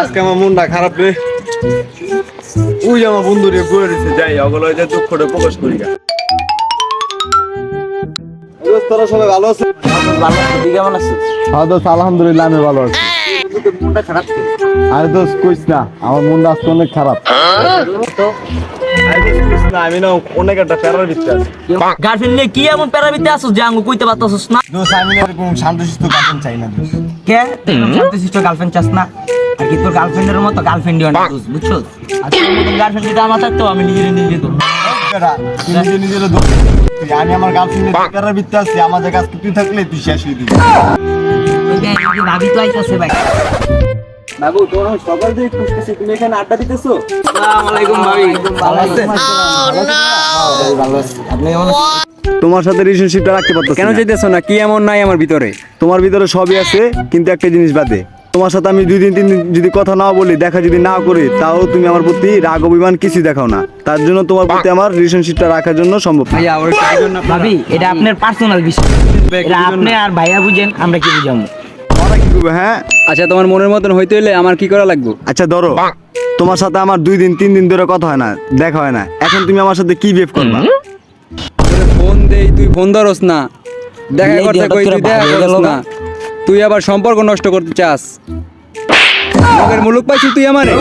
আজকে আমার মনটা খারাপ রে। ওই আমার বন্ধু রে দিছে যাই ওগুলো যে দুঃখটা প্রকাশ করি গা। তোরা সবাই ভালো আছে? ভালো আছি তুই কেমন আছিস হ্যাঁ দোস্ত আলহামদুলিল্লাহ আমি ভালো আছি। মনটা খারাপ আরে দোস্ত কইস না আমার মনটা আজকে অনেক খারাপ। তো আরে দোস্ত, কইস না আমি না অনেক একটা প্যারার ভিতরে আছি গার্লফ্রেন্ড নিয়ে কি এমন প্যারাবিতে আসছিস যে আঙ্গু কইতে পারতাছিস না? দোস্ত আমি না এরকম শান্তশিষ্ট গার্লফ্রেন্ড চাই না দোস্ত। কে? শান্তশিষ্ট গার্লফ্রেন্ড চাস না? আর কি তোর গার্লফ্রেন্ডের মতো গার্লফ্রেন্ডই না বুঝছ আর তোর মতো গার্লফ্রেন্ড যদি আমার থাকতো আমি নিজের নিজে তো নিজে নিজের তুই আমি আমার গার্লফ্রেন্ডের প্যারার ভিতরে আছি আমাদের কাছে তুই থাকলে তুই শেষ হয়ে দিবি। ভাবি তো আইতাছে ভাই। বাবু তোর সকাল থেকে খুঁজতেছি তুমি এখানে আড্ডা দিতেছো? আসসালামু ভাবি। ভালো আছেন? ভালো আছি আপনি কেমন তোমার সাথে রিলেশনশিপটা রাখতে পারতো কেন চাইতেছো না? কি এমন নাই আমার ভিতরে? তোমার ভিতরে সবই আছে কিন্তু একটা জিনিস বাদে। তোমার সাথে আমি দুই দিন তিন দিন যদি কথা না বলি দেখা যদি না করি তাও তুমি আমার প্রতি রাগ অভিমান কিছু দেখাও না। তার জন্য তোমার প্রতি আমার রিলেশনশিপটা রাখার জন্য সম্ভব ভাবি এটা আপনার পার্সোনাল বিষয়। এটা আপনি আর ভাইয়া বুঝেন আমরা কি বুঝাবো? ওরা কি করবে হ্যাঁ? আচ্ছা তোমার মনের মতন হইতে হইলে আমার কি করা লাগবে? আচ্ছা ধরো তোমার সাথে আমার দুই দিন তিন দিন ধরে কথা হয় না দেখা হয় না। এখন তুমি আমার সাথে কি বিহেভ করবা? ফোন দেই তুই ফোন ধরস না। দেখা করতে কই তুই দেখা করস না। তুই আবার সম্পর্ক নষ্ট করতে চাস। মগের মুলুক পাইছিস তুই আমারে?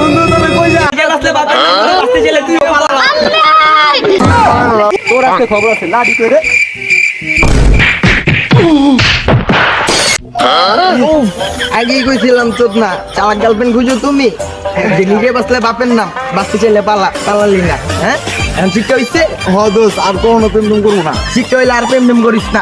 তোর আজকে খবর আছে লাডি করে আগেই কইছিলাম চোদ না চালাক গার্লফ্রেন্ড খুঁজো তুমি। যে নিজে বাঁচলে বাপের নাম বাঁচতে চাইলে পালা পালালি না হ্যাঁ? এখন শিক্ষা হইছে? হ দোষ আর কখনো প্রেম করব না। শিক্ষা হইলে আর প্রেম করিস না।